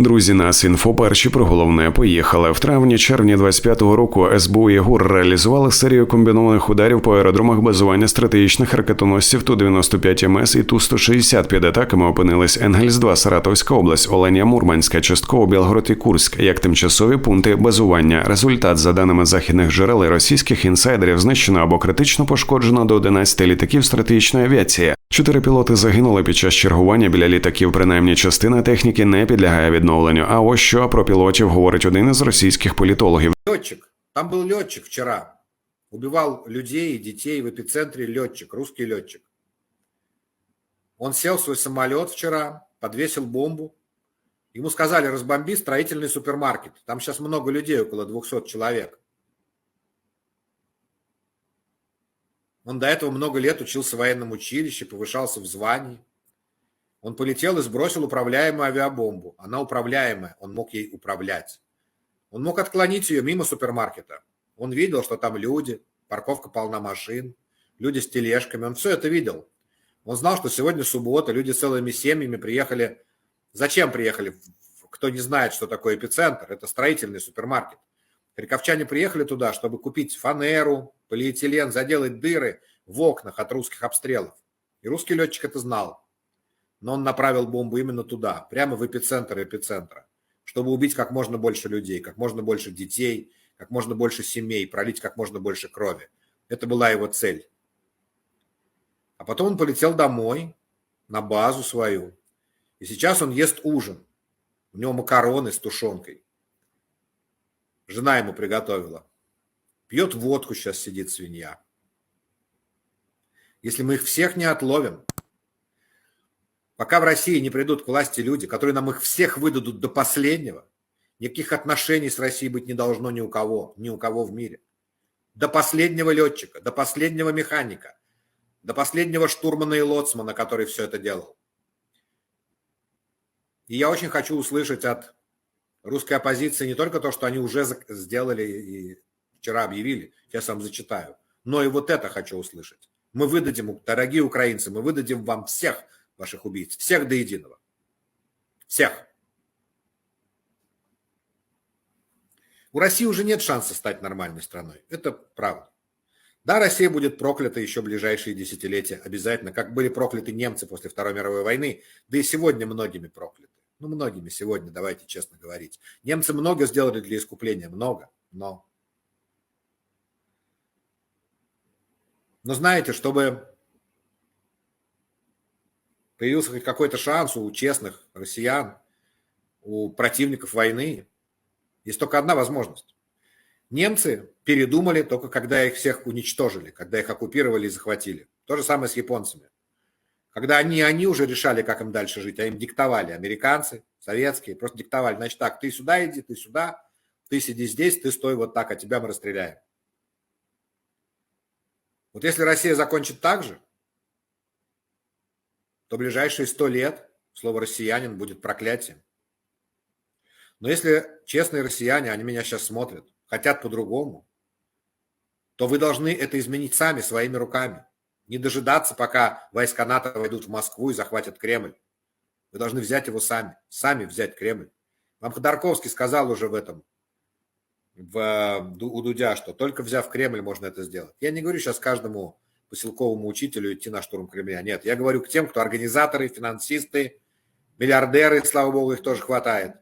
Друзі, нас інфо перші про головне поїхали. В травні-червні 25-го року СБУ і ГУР реалізували серію комбінованих ударів по аеродромах базування стратегічних ракетоносців Ту-95 МС і Ту-160. Під атаками опинились Енгельс-2, Саратовська область, Оленя Мурманська, частково Білгород і Курськ, як тимчасові пункти базування. Результат, за даними західних джерел і російських інсайдерів, знищено або критично пошкоджено до 11 літаків стратегічної авіації. Чотири пілоти загинули під час чергування біля літаків. Принаймні, частина техніки не підлягає відновленню. А ось що про пілотів говорить один із російських політологів. Летчик. Там был летчик вчера. Убивал людей и детей в эпицентре летчик, русский летчик. Он сел в свой самолет вчера, подвесил бомбу. Ему сказали, разбомби строительный супермаркет. Там сейчас много людей, около 200 человек. Он до этого много лет учился в военном училище, повышался в звании. Он полетел и сбросил управляемую авиабомбу. Она управляемая, он мог ей управлять. Он мог отклонить ее мимо супермаркета. Он видел, что там люди, парковка полна машин, люди с тележками. Он все это видел. Он знал, что сегодня суббота, люди целыми семьями приехали. Зачем приехали? Кто не знает, что такое эпицентр, это строительный супермаркет. Харьковчане приехали туда, чтобы купить фанеру, полиэтилен, заделать дыры в окнах от русских обстрелов. И русский летчик это знал. Но он направил бомбу именно туда, прямо в эпицентр эпицентра, чтобы убить как можно больше людей, как можно больше детей, как можно больше семей, пролить как можно больше крови. Это была его цель. А потом он полетел домой, на базу свою. И сейчас он ест ужин. У него макароны с тушенкой. Жена ему приготовила. Пьет водку, сейчас сидит свинья. Если мы их всех не отловим, пока в России не придут к власти люди, которые нам их всех выдадут до последнего, никаких отношений с Россией быть не должно ни у кого, ни у кого в мире. До последнего летчика, до последнего механика, до последнего штурмана и лоцмана, который все это делал. И я очень хочу услышать от русской оппозиции не только то, что они уже сделали и вчера объявили, сейчас вам зачитаю, но и вот это хочу услышать. Мы выдадим, дорогие украинцы, мы выдадим вам всех ваших убийц, всех до единого. Всех. У России уже нет шанса стать нормальной страной. Это правда. Да, Россия будет проклята еще ближайшие десятилетия, обязательно, как были прокляты немцы после Второй мировой войны, да и сегодня многими прокляты. Ну, многими сегодня, давайте честно говорить. Немцы много сделали для искупления, много, но... Но знаете, чтобы появился хоть какой-то шанс у честных россиян, у противников войны, есть только одна возможность. Немцы передумали только когда их всех уничтожили, когда их оккупировали и захватили. То же самое с японцами. Когда они, они уже решали, как им дальше жить, а им диктовали американцы, советские, просто диктовали. Значит так, ты сюда иди, ты сюда, ты сиди здесь, ты стой вот так, а тебя мы расстреляем. Вот если Россия закончит так же, то ближайшие сто лет слово «россиянин» будет проклятием. Но если честные россияне, они меня сейчас смотрят, хотят по-другому, то вы должны это изменить сами, своими руками. Не дожидаться, пока войска НАТО войдут в Москву и захватят Кремль. Вы должны взять его сами, сами взять Кремль. Вам Ходорковский сказал уже в этом, в, у Дудя, что только взяв Кремль можно это сделать. Я не говорю сейчас каждому поселковому учителю идти на штурм Кремля. Нет, я говорю к тем, кто организаторы, финансисты, миллиардеры, слава богу, их тоже хватает.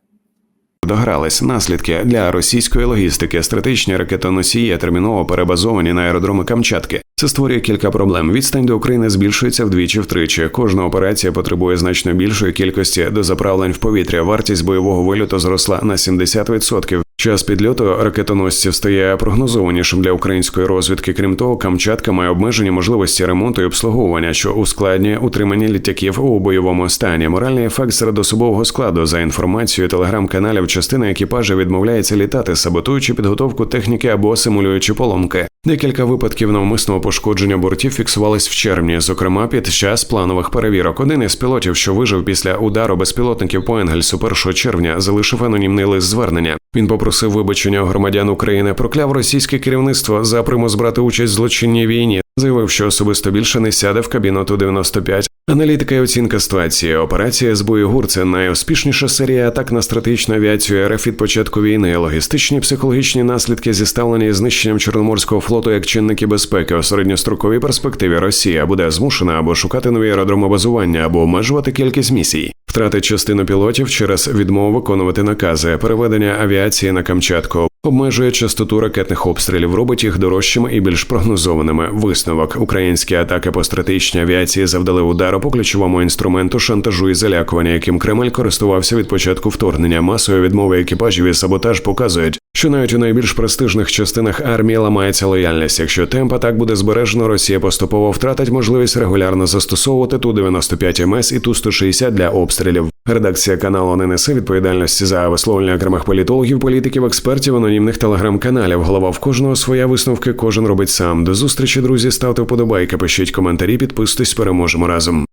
Догрались наслідки для російської логістики. Стратегічні ракетоносії терміново перебазовані на аеродроми Камчатки. Це створює кілька проблем. Відстань до України збільшується вдвічі-втричі. Кожна операція потребує значно більшої кількості дозаправлень в повітря. Вартість бойового вильоту зросла на 70%. Час підльоту ракетоносців стає прогнозованішим для української розвідки. Крім того, Камчатка має обмежені можливості ремонту і обслуговування, що ускладнює утримання літаків у бойовому стані. Моральний ефект серед особового складу за інформацією телеграм-каналів. Частина екіпажа відмовляється літати, саботуючи підготовку техніки або симулюючи поломки. Декілька випадків навмисного пошкодження бортів фіксувались в червні, зокрема під час планових перевірок. Один із пілотів, що вижив після удару безпілотників по Енгельсу 1 червня, залишив анонімний лист звернення. Він попросив вибачення громадян України, прокляв російське керівництво за примус брати участь в злочинній війні. Заявив, що особисто більше не сяде в кабіну Ту-95, Аналітика і оцінка ситуації. Операція СБУ ГУР – це найуспішніша серія атак на стратегічну авіацію РФ від початку війни. Логістичні психологічні наслідки зіставлені знищенням Чорноморського флоту як чинники безпеки у середньостроковій перспективі. Росія буде змушена або шукати нові аеродроми базування, або обмежувати кількість місій. Втратить частину пілотів через відмову виконувати накази, переведення авіації на Камчатку. Обмежує частоту ракетних обстрілів, робить їх дорожчими і більш прогнозованими. Висновок українські атаки по стратегічній авіації завдали удару по ключовому інструменту шантажу і залякування, яким Кремль користувався від початку вторгнення. Масові відмови екіпажів і саботаж показують, що навіть у найбільш престижних частинах армії ламається лояльність. Якщо темп атак буде збережено, Росія поступово втратить можливість регулярно застосовувати ту 95 МС і ту 160 для обстрілів. Редакція каналу не несе відповідальності за висловлення окремих політологів, політиків, експертів, анонімних телеграм-каналів. Голова в кожного своя висновки, кожен робить сам. До зустрічі, друзі. Ставте вподобайки, пишіть коментарі, підписуйтесь, переможемо разом.